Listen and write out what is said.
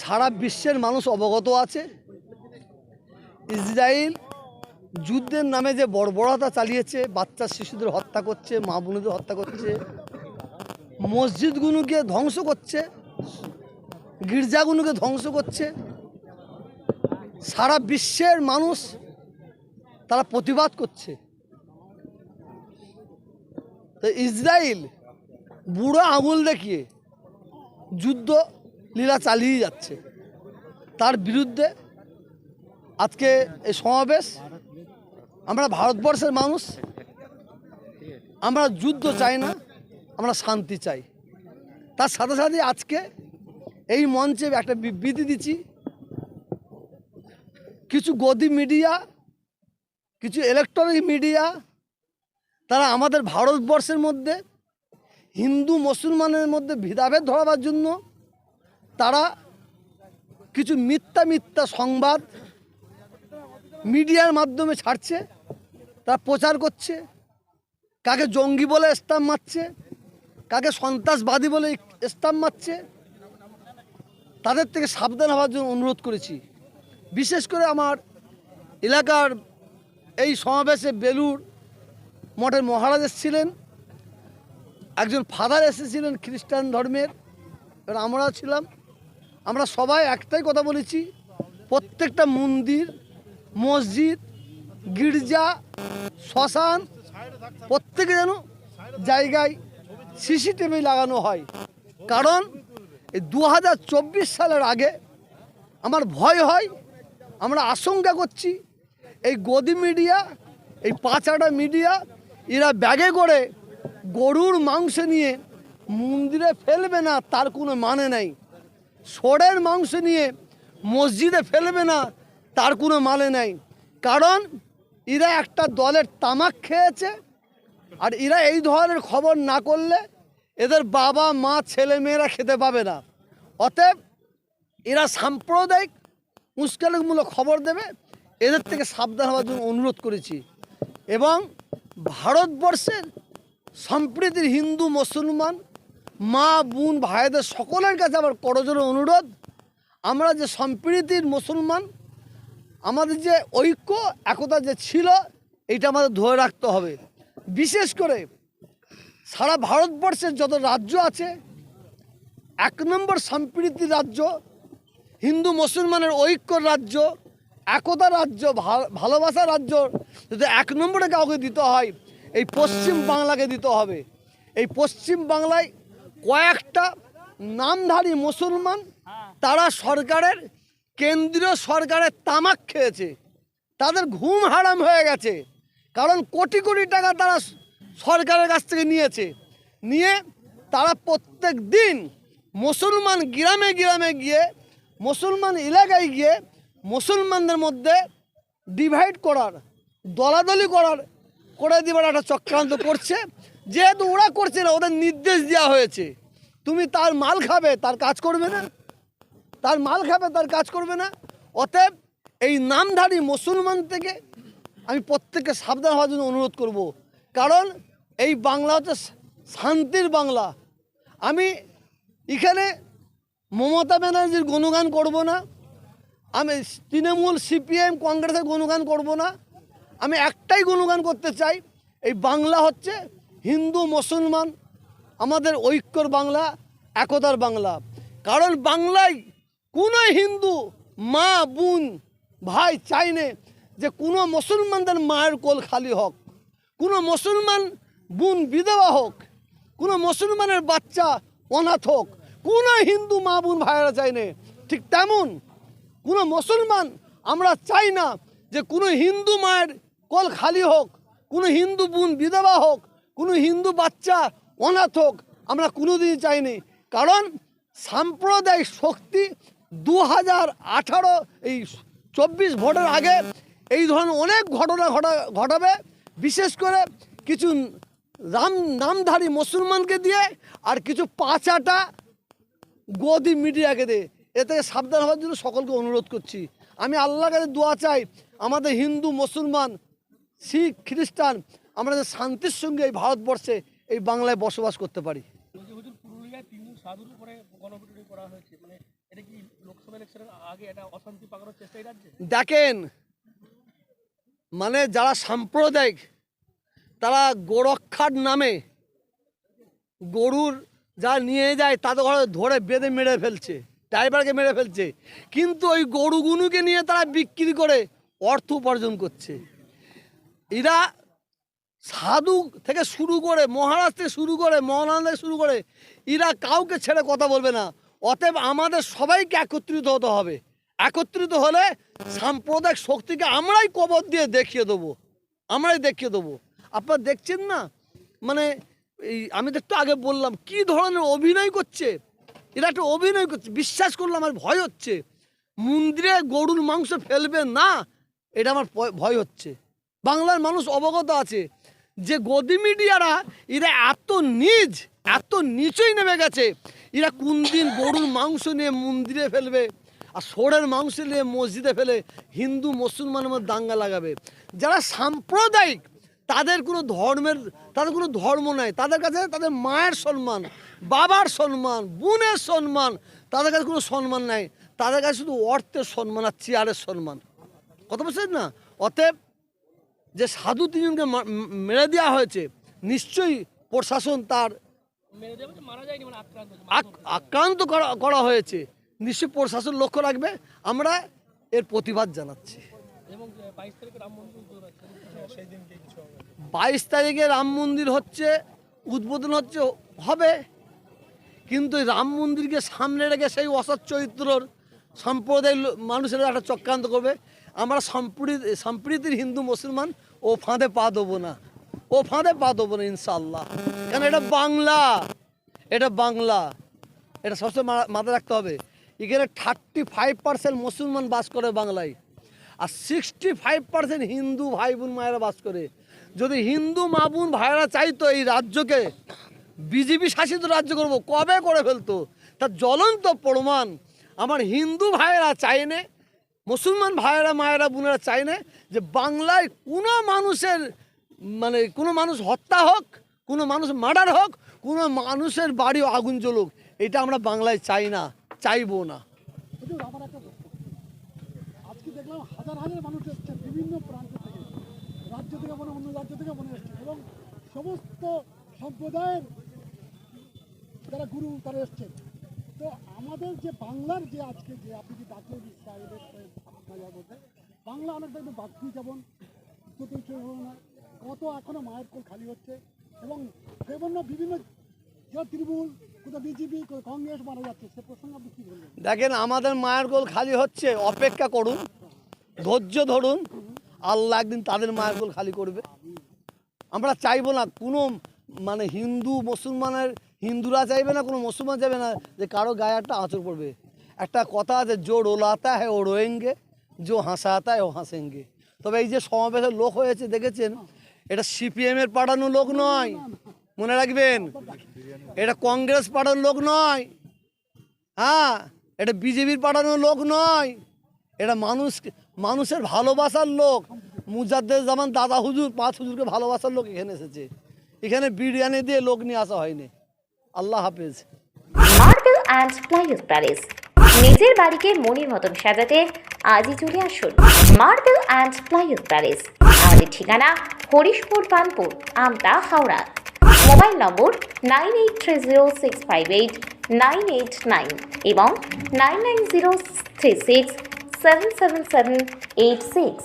সারা বিশ্বের মানুষ অবগত আছে। ইসরায়েল যুদ্ধের নামে যে বর্বরতা চালিয়েছে, বাচ্চা শিশুদের হত্যা করছে, মা বোনদের হত্যা করছে, মসজিদগুলোকে ধ্বংস করছে, গির্জাগুলোকে ধ্বংস করছে, সারা বিশ্বের মানুষ তারা প্রতিবাদ করছে। তো ইসরায়েল বুড়ো আঙুল দেখিয়ে যুদ্ধ লীলা চালিয়ে যাচ্ছে। তার বিরুদ্ধে আজকে এই সমাবেশ, আমরা ভারতবর্ষের মানুষ, আমরা যুদ্ধ চাই না, আমরা শান্তি চাই। তার সাথে সাথে আজকে এই মঞ্চে একটা বিবৃতি দিচ্ছি। কিছু গদি মিডিয়া, কিছু ইলেকট্রনিক মিডিয়া, তারা আমাদের ভারতবর্ষের মধ্যে হিন্দু, মুসলমানের মধ্যে ভেদাভেদ ধরাবার জন্য তারা কিছু মিথ্যা মিথ্যা সংবাদ মিডিয়ার মাধ্যমে ছাড়ছে, তারা প্রচার করছে, কাকে জঙ্গি বলে স্টাম্প মারছে, কাকে সন্ত্রাসবাদী বলে স্টাম্প মারছে, তাদের থেকে সাবধান হওয়ার জন্য অনুরোধ করেছি। বিশেষ করে আমার এলাকার এই সমাবেশে বেলুর মঠের মহারাজ এসেছিলেন, একজন ফাদার এসেছিলেন খ্রিস্টান ধর্মের আমরা ছিলাম। আমরা সবাই একটাই কথা বলেছি, প্রত্যেকটা মন্দির, মসজিদ, গির্জা, শ্মশান, প্রত্যেকে যেন জায়গায় সিসিটিভি লাগানো হয়। কারণ এই দু হাজার চব্বিশ সালের আগে আমার ভয় হয়, আমরা আশঙ্কা করছি এই গদি মিডিয়া, এই পাঁচাটা মিডিয়া, এরা ব্যাগে করে গরুর মাংস নিয়ে মন্দিরে ফেলবে না, তার কোনো মানে নাই। ষোড়ের মাংস নিয়ে মসজিদে ফেলবে না, তার কোনো মানে নাই। কারণ এরা একটা দলের তামাক খেয়েছে, আর এরা এই ধরনের খবর না করলে এদের বাবা, মা, ছেলে, মেয়েরা খেতে পাবে না। অতএব এরা সাম্প্রদায়িক, উস্কানিমূলক খবর দেবে। এদের থেকে সাবধান হওয়ার জন্য অনুরোধ করেছি। এবং ভারতবর্ষের সম্প্রীতির হিন্দু, মুসলমান মা, বোন, ভাইদের সকলের কাছে আমার করজোর অনুরোধ। আমরা যে সম্প্রীতির মুসলমান, আমাদের যে ঐক্য, একতা যে ছিল, এটা আমাদের ধরে রাখতে হবে। বিশেষ করে সারা ভারতবর্ষের যত রাজ্য আছে, এক নম্বর সম্প্রীতির রাজ্য, হিন্দু মুসলমানের ঐক্যর রাজ্য, একতা রাজ্য, ভা- ভালোবাসার রাজ্য, যদি এক নম্বরে কাউকে দিতে হয়, এই পশ্চিম বাংলাকে দিতে হবে। এই পশ্চিম বাংলায় কয়েকটা নামধারী মুসলমান তারা সরকারের, কেন্দ্রীয় সরকারের তামাক খেয়েছে। তাদের ঘুম হারাম হয়ে গেছে। কারণ কোটি কোটি টাকা তারা সরকারের কাছ থেকে নিয়েছে। নিয়ে তারা প্রত্যেক দিন মুসলমান গ্রামে গ্রামে গিয়ে, মুসলমান এলাকায় গিয়ে মুসলমানদের মধ্যে ডিভাইড করার, দলাদলি করার, করে দেবার একটা চক্রান্ত করছে। যেহেতু ওরা করছে না ওদের নির্দেশ দেওয়া হয়েছে। তুমি তার মাল খাবে, তার কাজ করবে না। তার মাল খাবে, তার কাজ করবে না। অতএব এই নামধারী মুসলমান থেকে আমি প্রত্যেককে সাবধান হওয়ার জন্য অনুরোধ করব। কারণ এই বাংলা হচ্ছে শান্তির বাংলা। আমি এখানে মমতা ব্যানার্জির গুণগান করব না। আমি তৃণমূল সিপিএম কংগ্রেসের গুণগান করব না। আমি একটাই গুণগান করতে চাই, এই বাংলা হচ্ছে হিন্দু, মুসলমান, আমাদের ঐক্যর বাংলা, একতার বাংলা। কারণ বাংলায় কোনো হিন্দু মা, বোন, ভাই চাইনে যে কোনো মুসলমানদের মায়ের কোল খালি হোক। কোনো মুসলমান বোন, বিধবা হোক, কোনো মুসলমানের বাচ্চা অনাথ হোক, কোনো হিন্দু মা, বোন, ভাইয়েরা চাইনে ঠিক তেমন কোনো মুসলমান আমরা চাই না যে কোনো হিন্দু মায়ের কল খালি হোক, কোনো হিন্দু বোন, বিধবা হোক কোনো হিন্দু বাচ্চা অনাথ হোক, আমরা কোনোদিনই চাইনি। কারণ সাম্প্রদায়িক শক্তি দু হাজার আঠারো, এই চব্বিশ ভোটের আগে এই ধরনের অনেক ঘটনা ঘটা, ঘটাবে। বিশেষ করে কিছু রাম, নামধারী মুসলমানকে দিয়ে আর কিছু পাঁচাটা গদি মিডিয়াকে দে এ থেকে সাবধান হওয়ার জন্য সকলকে অনুরোধ করছি। আমি আল্লাহর কাছে দোয়া চাই, আমাদের হিন্দু, মুসলমান, শিখ, খ্রিস্টান আমরা যে শান্তির সঙ্গে এই ভারতবর্ষে এই বাংলায় বসবাস করতে পারি। মানে দেখেন মানে যারা সাম্প্রদায়িক তারা গোরক্ষার নামে গরুর যা নিয়ে যায় তাদের ঘরে ধরে বেঁধে মেরে ফেলছে ড্রাইভারকে মেরে ফেলছে। কিন্তু ওই গরুগুনুকে নিয়ে তারা বিক্রি করে অর্থ উপার্জন করছে। এরা সাধু থেকে শুরু করে মহারাজ থেকে শুরু করে মহানান থেকে শুরু করে এরা কাউকে ছেড়ে কথা বলবে না। অতএব আমাদের সবাইকে একত্রিত হতে হবে। একত্রিত হলে সাম্প্রদায়িক শক্তিকে আমরাই কবর দিয়ে দেখিয়ে দেবো। আমরাই দেখিয়ে দেবো। আপনারা দেখছেন না? মানে এই আমি তো একটু আগে বললাম, কি ধরনের অভিনয় করছে? এরা একটা অভিনয় করছে, বিশ্বাস করলে আমার ভয় হচ্ছে। মন্দিরে গরুর মাংস ফেলবে না, এটা আমার ভয় হচ্ছে। বাংলার মানুষ অবগত আছে। যে গদি মিডিয়ারা, এরা এত নিজ, এত নিচই নেমে গেছে। এরা কোন দিন গরুর মাংস নিয়ে মন্দিরে ফেলবে, আর সোরের মাংস নিয়ে মসজিদে ফেলে হিন্দু মুসলমানের মধ্যে দাঙ্গা লাগাবে। যারা সাম্প্রদায়িক, তাদের কোনো ধর্মের, তাদের কোনো ধর্ম নাই। তাদের কাছে তাদের মায়ের সম্মান, বাবার সম্মান, বোনের সম্মান, তাদের কাছে কোনো সম্মান নাই। তাদের কাছে শুধু অর্থের সম্মান আর চেয়ারের সম্মান। কথা বলছেন না? অতএব যে সাধু তিনজনকে মা- মেরে দেওয়া হয়েছে নিশ্চয়ই প্রশাসন তার মেরে দেবে মারা যায়নি মানে আক্রান্ত আক- আক্রান্ত করা করা হয়েছে। নিশ্চয়ই প্রশাসন লক্ষ্য রাখবে। আমরা এর প্রতিবাদ জানাচ্ছি। এবং বাইশ তারিখে রাম মন্দির উদ্বোধন আছে সেই দিনকে কিছু হবে। বাইশ তারিখে রাম মন্দির হচ্ছে উদ্বোধন হচ্ছে হবে। কিন্তু এই রাম মন্দিরকে সামনে রেখে সেই অসৎ চরিত্রর সম্প্রদায়ের মানুষেরা একটা চক্রান্ত করবে। আমরা সম্প্রীতি, সম্প্রীতির হিন্দু মুসলমান, ও ফাঁদে পা দেবো না। ও ফাঁদে পা দেবো না ইনশাল্লাহ কেন এটা বাংলা? এটা বাংলা। এটা সবসময় মাথায় রাখতে হবে। এখানে থার্টি ফাইভ পার্সেন্ট মুসলমান বাস করে বাংলায়। আর সিক্সটি ফাইভ পার্সেন্ট হিন্দু ভাই বোন মায়েরা বাস করে। যদি হিন্দু মা বোন ভাইয়েরা চাইতো এই রাজ্যকে, বিজেপি শাসিত রাজ্য করব, কবে করে ফেলতো? তার জ্বলন্ত প্রমাণ আমার হিন্দু ভাইয়েরা চাইনে মুসলমান ভাইয়েরা, মায়েরা, বোনেরা চাই না যে বাংলায় কোনো মানুষের মানে কোনো মানুষ হত্যা হোক, কোনো মানুষ মার্ডার হোক, কোনো মানুষের বাড়ি আগুন জ্বলুক, এটা আমরা বাংলায় চাই না, চাইব না। সমস্ত সম্প্রদায়ের যারা গুরু, তারা এসছেন তো আমাদের যে বাংলার যে আজকে যে আপনি যে ডাকলেন বাংলা অনেকটা একটু বাকি যেমন না। কত এখনও মায়ের কোল খালি হচ্ছে। এবং বিভিন্ন বিভিন্ন তৃণমূল, কোথাও বিজেপি, কোথাও কংগ্রেস মারা যাচ্ছে, সে প্রসঙ্গে আপনি কী বলবেন? দেখেন, আমাদের মায়ের গোল খালি হচ্ছে, অপেক্ষা করুন, ধৈর্য ধরুন, আল্লাহ একদিন তাদের মায়ের গোল খালি করবে। আমরা চাইব না কোনো মানে হিন্দু, মুসলমানের হিন্দুরা চাইবে না, কোনো মুসলমান চাইবে না যে কারও গায়ে একটা আঁচড় পড়বে। একটা কথা আছে, জো রোলাতা হ্যাঁ ও রোয়েঙ্গে, জো হাসাতা ও হাসেঙ্গে। তবে এই যে সমাবেশের লোক হয়েছে, দেখেছেন? এটা সিপিএমের পাঠানো লোক নয়, মনে রাখবেন? এটা কংগ্রেস পাঠানোর লোক নয় হ্যাঁ? এটা বিজেপির পাঠানো লোক নয়, এটা মানুষ মানুষের ভালোবাসার লোক। মুজাদ্দের জামান দাদা হুজুর, পাঁচ হুজুরকে ভালোবাসার লোক এখানে এসেছে। এখানে বিরিয়ানি দিয়ে লোক নিয়ে আসা হয়নি। আল্লাহ হাফেজ। মার্বেল অ্যান্ড প্লাইউড প্যালেস নিজের বাড়িকে মনের মতন সাজাতে আজই চলে আসুন। মার্বেল অ্যান্ড প্লাইউড প্যালেস আমাদের ঠিকানা Harishpur Kanpur Amta, Howrah. Mobile number nine eight three zero six five eight nine eight nine এবং nine nine zero three six seven seven seven eight six.